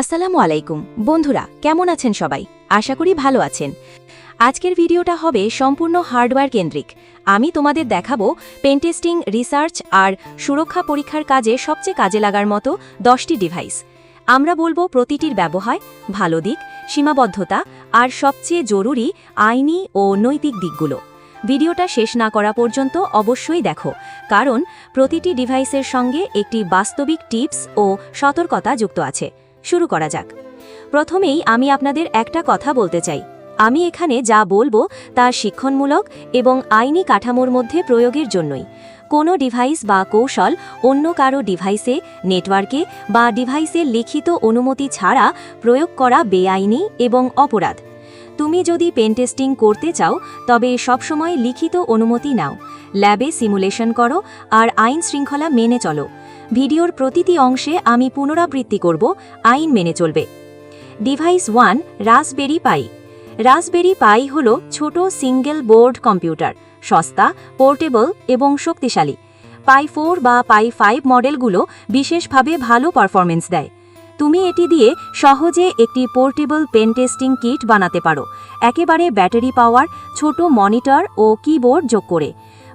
আসসালামু আলাইকুম। বন্ধুরা, কেমন আছেন সবাই? আশা করি ভালো আছেন। আজকের ভিডিওটা হবে সম্পূর্ণ হার্ডওয়্যার কেন্দ্রিক। আমি তোমাদের দেখাবো পেনটেস্টিং রিসার্চ আর সুরক্ষা পরীক্ষার কাজে সবচেয়ে কাজে লাগার মতো দশটি ডিভাইস। আমরা বলব প্রতিটির ব্যবহার, ভালো দিক, সীমাবদ্ধতা আর সবচেয়ে জরুরি আইনি ও নৈতিক দিকগুলো। ভিডিওটা শেষ না করা পর্যন্ত অবশ্যই দেখো, কারণ প্রতিটি ডিভাইসের সঙ্গে একটি বাস্তবিক টিপস ও সতর্কতা যুক্ত আছে। শুরু করা যাক। প্রথমেই আমি আপনাদের একটা কথা বলতে চাই। আমি এখানে যা বলব তা শিক্ষণমূলক এবং আইনি কাঠামোর মধ্যে প্রয়োগের জন্যই। কোনো ডিভাইস বা কৌশল অন্য কারও ডিভাইসে, নেটওয়ার্কে বা ডিভাইসে লিখিত অনুমতি ছাড়া প্রয়োগ করা বেআইনি এবং অপরাধ। তুমি যদি পেন টেস্টিং করতে চাও, তবে সবসময় লিখিত অনুমতি নাও। ল্যাবে সিমুলেশন করো আর আইন শৃঙ্খলা মেনে চলো। ভিডিওর প্রতিটি অংশে আমি পুনরাবৃত্তি করব, আইন মেনে চলবে। Device one, raspberry pi. Raspberry pi হল ছোট সিঙ্গেল বোর্ড কম্পিউটার, সস্তা, পোর্টেবল এবং শক্তিশালী। পাই ফোর বা পাই ফাইভ মডেলগুলো বিশেষভাবে ভালো পারফরমেন্স দেয়। তুমি এটি দিয়ে সহজে একটি পোর্টেবল পেন টেস্টিং কিট বানাতে পারো। একেবারে ব্যাটারি পাওয়ার, ছোট মনিটর ও কিবোর্ড যোগ করে।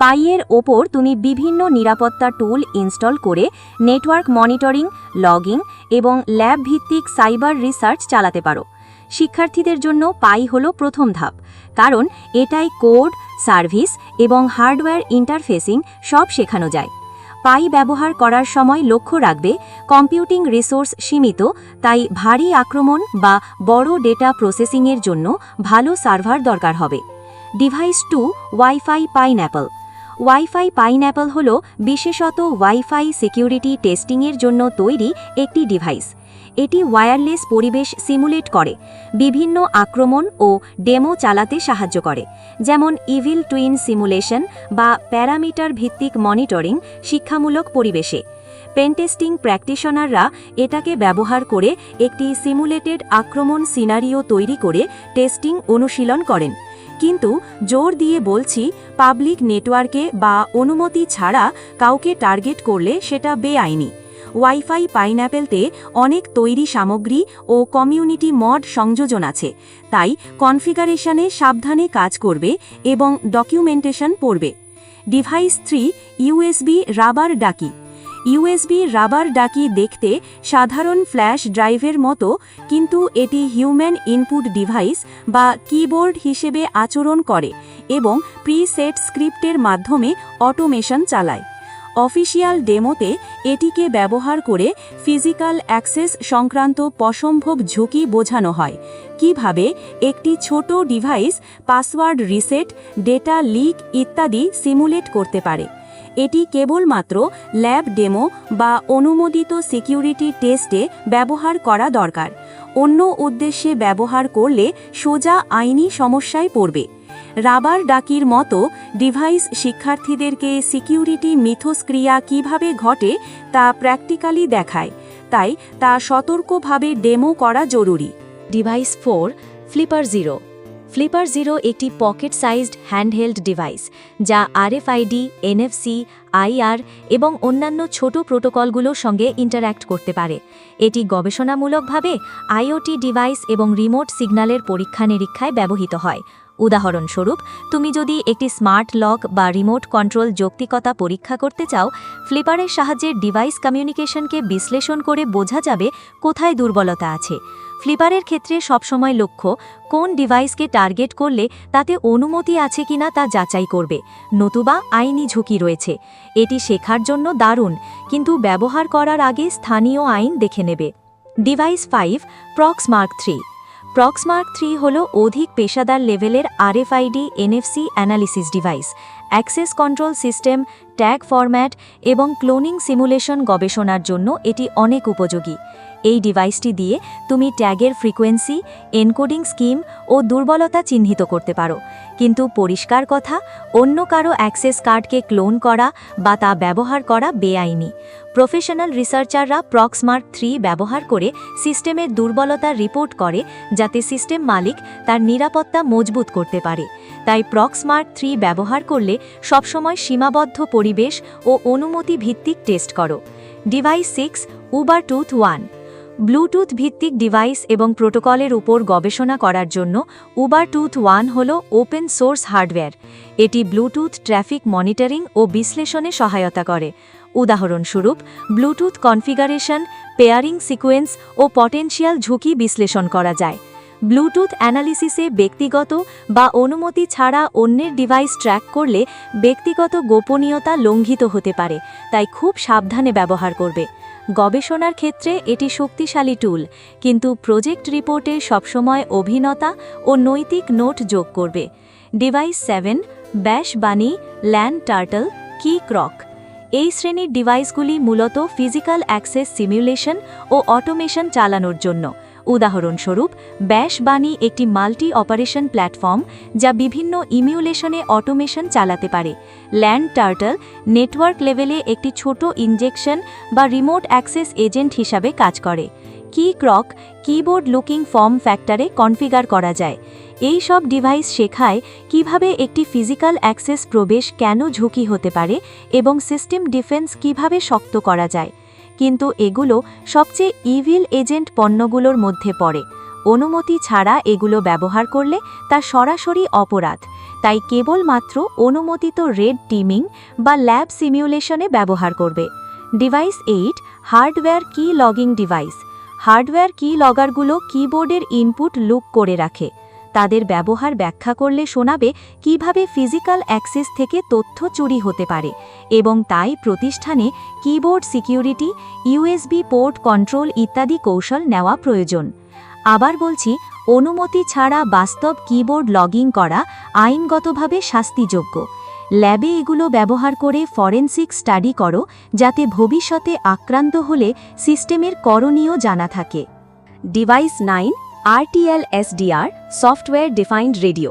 পাইয়ের ওপর তুমি বিভিন্ন নিরাপত্তা টুল ইনস্টল করে নেটওয়ার্ক মনিটরিং, লগিং এবং ল্যাব ভিত্তিক সাইবার রিসার্চ চালাতে পারো। শিক্ষার্থীদের জন্য পাই হল প্রথম ধাপ, কারণ এটাই কোড, সার্ভিস এবং হার্ডওয়্যার ইন্টারফেসিং সব শেখানো যায়। পাই ব্যবহার করার সময় লক্ষ্য রাখবে, কম্পিউটিং রিসোর্স সীমিত, তাই ভারী আক্রমণ বা বড় ডেটা প্রসেসিংয়ের জন্য ভালো সার্ভার দরকার হবে। Device two WiFi Pineapple. WiFi Pineapple হল বিশেষত ওয়াইফাই সিকিউরিটি টেস্টিংয়ের জন্য তৈরি একটি ডিভাইস এটি ওয়্যারলেস পরিবেশ সিমুলেট করে, বিভিন্ন আক্রমণ ও ডেমো চালাতে সাহায্য করে, যেমন ইভিল টুইন সিমুলেশন বা প্যারামিটার ভিত্তিক মনিটরিং শিক্ষামূলক পরিবেশে। পেনটেস্টিং প্র্যাকটিশনাররা এটাকে ব্যবহার করে একটি সিমুলেটেড আক্রমণ সিনারিও তৈরি করে টেস্টিং অনুশীলন করেন। কিন্তু জোর দিয়ে বলছি, পাবলিক নেটওয়ার্কে বা অনুমতি ছাড়া কাউকে টার্গেট করলে সেটা বেআইনি। ওয়াইফাই পাইনঅ্যাপেলতে অনেক তৈরি সামগ্রী ও কমিউনিটি মড সংযোজন আছে। তাই কনফিগারেশনে সাবধানে কাজ করবে এবং ডকুমেন্টেশন পড়বে। Device three, USB Rubber Ducky. USB Rubber Ducky দেখতে সাধারণ ফ্ল্যাশ ড্রাইভের মতো, কিন্তু এটি হিউম্যান ইনপুট ডিভাইস বা কিবোর্ড হিসেবে আচরণ করে এবং প্রিসেট স্ক্রিপ্টের মাধ্যমে অটোমেশন চালায়। অফিসিয়াল ডেমোতে এটিকে ব্যবহার করে ফিজিক্যাল অ্যাক্সেস সংক্রান্ত পসম্ভব ঝুঁকি বোঝানো হয়। কীভাবে একটি ছোট device password reset, data leak ইত্যাদি সিমুলেট করতে পারে? এটি কেবলমাত্র ল্যাব ডেমো বা অনুমোদিত সিকিউরিটি টেস্টে ব্যবহার করা দরকার। অন্য উদ্দেশ্যে ব্যবহার করলে সোজা আইনি সমস্যায় পড়বে। রাবার ডাকির মতো ডিভাইস শিক্ষার্থীদেরকে সিকিউরিটি মিথস্ক্রিয়া কীভাবে ঘটে তা প্র্যাকটিক্যালি দেখায়। তাই তা সতর্কভাবে ডেমো করা জরুরি। Device four, flipper zero. Flipper zero একটি পকেট সাইজড হ্যান্ডহেল্ড ডিভাইস যা আরএফআইডি এনএফসি আইআর এবং অন্যান্য ছোট প্রোটোকলগুলোর সঙ্গে ইন্টারঅ্যাক্ট করতে পারে। এটি গবেষণামূলকভাবে আইওটি ডিভাইস এবং রিমোট সিগন্যালের পরীক্ষা নিরীক্ষায় ব্যবহৃত হয়। উদাহরণস্বরূপ, তুমি যদি একটি স্মার্ট লক বা রিমোট কন্ট্রোল যৌক্তিকতা পরীক্ষা করতে চাও, ফ্লিপারের সাহায্যে ডিভাইস কমিউনিকেশনকে বিশ্লেষণ করে বোঝা যাবে কোথায় দুর্বলতা আছে। ফ্লিপারের ক্ষেত্রে সবসময় লক্ষ্য কোন ডিভাইসকে টার্গেট করলে তাতে অনুমতি আছে কিনা তা যাচাই করবে, নতুবা আইনি ঝুঁকি রয়েছে। এটি শেখার জন্য দারুণ, কিন্তু ব্যবহার করার আগে স্থানীয় আইন দেখে নেবে। Device five, Proxmark three. Proxmark three হল অধিক পেশাদার লেভেলের RFID, NFC analysis device, access control system, tag format এবং ক্লোনিং সিমুলেশন গবেষণার জন্য এটি অনেক উপযোগী। এই ডিভাইসটি দিয়ে তুমি ট্যাগের ফ্রিকোয়েন্সি এনকোডিং স্কিম ও দুর্বলতা চিহ্নিত করতে পারো। কিন্তু পরিষ্কার কথা, অন্য কারও অ্যাক্সেস কার্ডকে ক্লোন করা বা তা ব্যবহার করা বেআইনি। প্রফেশনাল রিসার্চাররা প্রক্সমার্ক থ্রি ব্যবহার করে সিস্টেমের দুর্বলতা রিপোর্ট করে যাতে সিস্টেম মালিক তার নিরাপত্তা মজবুত করতে পারে। তাই প্রক্সমার্ক থ্রি ব্যবহার করলে সবসময় সীমাবদ্ধ পরিবেশ ও অনুমতি ভিত্তিক টেস্ট করো। Device six Ubertooth One Bluetooth ভিত্তিক ডিভাইস এবং প্রোটোকলের উপর গবেষণা করার জন্য উবারটুথ ওয়ান হল ওপেন সোর্স হার্ডওয়্যার। এটি ব্লুটুথ ট্রাফিক মনিটরিং ও বিশ্লেষণে সহায়তা করে। উদাহরণস্বরূপ, ব্লুটুথ কনফিগারেশন, পেয়ারিং সিকোয়েন্স ও পটেনশিয়াল ঝুঁকি বিশ্লেষণ করা যায়। ব্লুটুথ অ্যানালিসিসে ব্যক্তিগত বা অনুমতি ছাড়া অন্যের ডিভাইস ট্র্যাক করলে ব্যক্তিগত গোপনীয়তা লঙ্ঘিত হতে পারে, তাই খুব সাবধানে ব্যবহার করবে। গবেষণার ক্ষেত্রে এটি শক্তিশালী টুল কিন্তু প্রজেক্ট রিপোর্টে সবসময় অভিনতা ও নৈতিক নোট যোগ করবে। Device seven Bash Bunny LAN Turtle Key Croc এই শ্রেণির ডিভাইসগুলি মূলত ফিজিক্যাল অ্যাক্সেস সিমিউলেশন ও অটোমেশন চালানোর জন্য। উদাহরণস্বরূপ, ব্যাশ বানি একটি মাল্টি অপারেশন প্ল্যাটফর্ম যা বিভিন্ন ইমিউলেশনে অটোমেশন চালাতে পারে। ল্যান্ড টার্টল নেটওয়ার্ক লেভেলে একটি ছোট ইনজেকশন বা রিমোট অ্যাক্সেস এজেন্ট হিসাবে কাজ করে। Key Croc keyboard looking form ফ্যাক্টরে configure করা যায়। এই সব ডিভাইস শেখায় কীভাবে একটি ফিজিক্যাল অ্যাক্সেস প্রবেশ কেন ঝুঁকি হতে পারে এবং সিস্টেম ডিফেন্স কীভাবে শক্ত করা যায়। কিন্তু এগুলো সবচেয়ে ইভিল এজেন্ট পণ্যগুলোর মধ্যে পড়ে। অনুমতি ছাড়া এগুলো ব্যবহার করলে তা সরাসরি অপরাধ। তাই কেবলমাত্র অনুমোদিত রেড টিমিং বা ল্যাব সিমিউলেশনে ব্যবহার করবে। Device eight, hardware key logging device hardware key লগারগুলো কিবোর্ডের ইনপুট লুক করে রাখে। তাদের ব্যবহার ব্যাখ্যা করলে শোনাবে কীভাবে ফিজিক্যাল অ্যাক্সেস থেকে তথ্য চুরি হতে পারে এবং তাই প্রতিষ্ঠানে keyboard security, USB port control ইত্যাদি কৌশল নেওয়া প্রয়োজন। আবার বলছি, অনুমতি ছাড়া বাস্তব কিবোর্ড লগিং করা আইনগতভাবে শাস্তিযোগ্য। ল্যাবে এগুলো ব্যবহার করে ফরেনসিক স্টাডি করো, যাতে ভবিষ্যতে আক্রান্ত হলে সিস্টেমের করণীয় জানা থাকে। Device nine RTL SDR software defined radio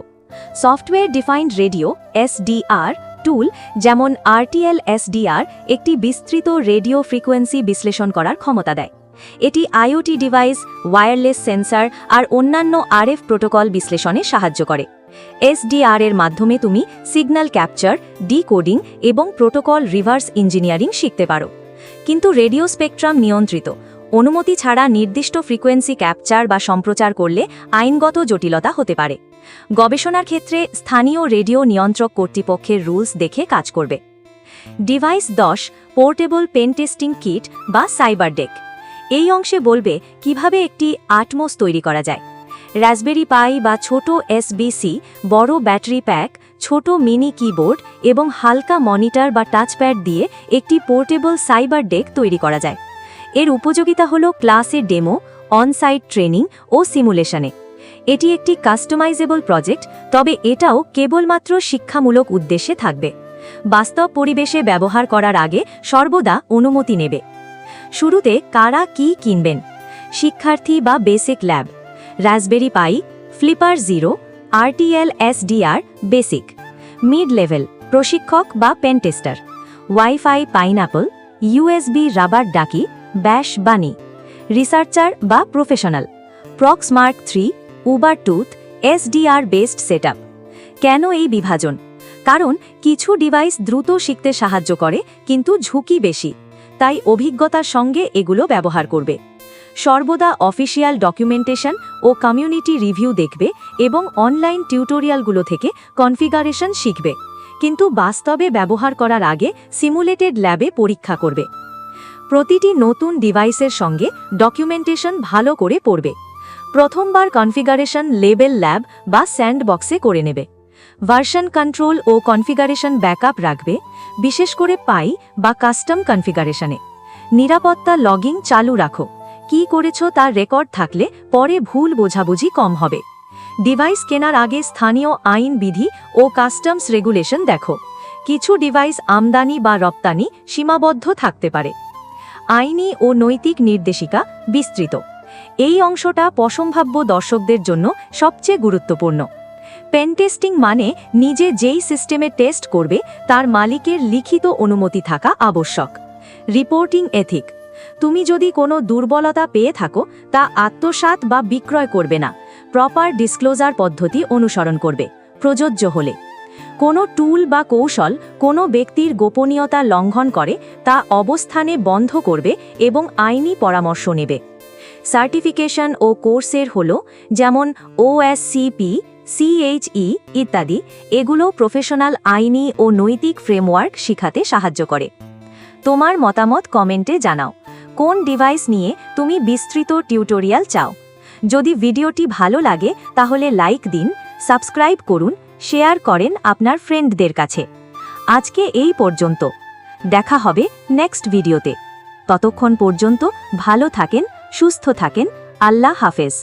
software defined radio SDR tool যেমন আরটিএল এসডিআর একটি বিস্তৃত রেডিও ফ্রিকোয়েন্সি বিশ্লেষণ করার ক্ষমতা দেয়। এটি আইওটি ডিভাইস ওয়্যারলেস সেন্সর আর অন্যান্য আরএফ প্রোটোকল বিশ্লেষণে সাহায্য করে। এসডিআর এর মাধ্যমে তুমি সিগন্যাল ক্যাপচার ডিকোডিং এবং প্রোটোকল রিভার্স ইঞ্জিনিয়ারিং শিখতে পারো। কিন্তু রেডিও স্পেকট্রাম নিয়ন্ত্রিত অনুমতি ছাড়া নির্দিষ্ট ফ্রিকোয়েন্সি ক্যাপচার বা সম্প্রচার করলে আইনগত জটিলতা হতে পারে। গবেষণার ক্ষেত্রে স্থানীয় রেডিও নিয়ন্ত্রক কর্তৃপক্ষের রুলস দেখে কাজ করবে। ডিভাইস দশ, পোর্টেবল পেন টেস্টিং কিট বা সাইবার ডেক। এই অংশে বলবে কীভাবে একটি আটমোস তৈরি করা যায়। রাসবেরি পাই বা ছোট এসবিসি, বড় ব্যাটারি প্যাক, ছোট মিনি কিবোর্ড এবং হালকা মনিটর বা টাচপ্যাড দিয়ে একটি পোর্টেবল সাইবার ডেক তৈরি করা যায়। এর উপযোগিতা হল ক্লাসের ডেমো অনসাইট ট্রেনিং ও সিমুলেশনে এটি একটি কাস্টমাইজেবল প্রজেক্ট তবে এটাও কেবলমাত্র শিক্ষামূলক উদ্দেশ্যে থাকবে। বাস্তব পরিবেশে ব্যবহার করার আগে সর্বদা অনুমতি নেবে। শুরুতে কারা কি কিনবেন? শিক্ষার্থী বা basic lab Raspberry Pi Flipper Zero RTL SDR basic mid level প্রশিক্ষক বা pentester WiFi Pineapple USB Rubber Ducky Bash Bunny researcher বা professional Proxmark three, Ubertooth, SDR based setup. কেন এই বিভাজন? কারণ কিছু ডিভাইস দ্রুত শিখতে সাহায্য করে, কিন্তু ঝুঁকি বেশি, তাই অভিজ্ঞতার সঙ্গে এগুলো ব্যবহার করবে। সর্বদা অফিসিয়াল ডকুমেন্টেশন ও কমিউনিটি রিভিউ দেখবে এবং অনলাইন টিউটোরিয়ালগুলো থেকে কনফিগারেশন শিখবে, কিন্তু বাস্তবে ব্যবহার করার আগে সিমুলেটেড ল্যাবে পরীক্ষা করবে। প্রতিটি নতুন ডিভাইসের সঙ্গে ডকুমেন্টেশন ভালো করে পড়বে। প্রথমবার কনফিগারেশন লেবেল ল্যাব বা স্যান্ডবক্সে করে নেবে। ভার্সন কন্ট্রোল ও কনফিগারেশন ব্যাকআপ রাখবে, বিশেষ করে পাই বা কাস্টম কনফিগারেশনে নিরাপত্তা লগিং চালু রাখো। কি করেছ তার রেকর্ড থাকলে পরে ভুল বোঝাবুঝি কম হবে। ডিভাইস কেনার আগে স্থানীয় আইন বিধি ও কাস্টমস রেগুলেশন দেখো। কিছু ডিভাইস আমদানি বা রপ্তানি সীমাবদ্ধ থাকতে পারে। আইনি ও নৈতিক নির্দেশিকা বিস্তৃত। এই অংশটা পসম্ভাব্য দর্শকদের জন্য সবচেয়ে গুরুত্বপূর্ণ। পেন টেস্টিং মানে নিজে যেই সিস্টেমে টেস্ট করবে, তার মালিকের লিখিত অনুমতি থাকা আবশ্যক। Reporting ethic. তুমি যদি কোনো দুর্বলতা পেয়ে থাকো, তা আত্মসাত বা বিক্রয় করবে না। প্রপার ডিসক্লোজার পদ্ধতি অনুসরণ করবে। প্রযোজ্য হলে। কোনো টুল বা কৌশল কোনো ব্যক্তির গোপনীয়তা লঙ্ঘন করে, তা অবস্থানে বন্ধ করবে এবং আইনি পরামর্শ নেবে। সার্টিফিকেশন ও কোর্সের হল, যেমন ওএসসিপি সিএইচই ইত্যাদি, এগুলো প্রফেশনাল আইনি ও নৈতিক ফ্রেমওয়ার্ক শিখাতে সাহায্য করে। তোমার মতামত কমেন্টে জানাও। কোন ডিভাইস নিয়ে তুমি বিস্তৃত টিউটোরিয়াল চাও? যদি ভিডিওটি ভালো লাগে, তাহলে লাইক দিন, সাবস্ক্রাইব করুন শেয়ার করেন আপনার ফ্রেন্ডদের কাছে। আজকে এই পর্যন্ত। দেখা হবে নেক্সট ভিডিওতে। ততক্ষণ পর্যন্ত ভালো থাকেন, সুস্থ থাকেন। আল্লাহ হাফেজ।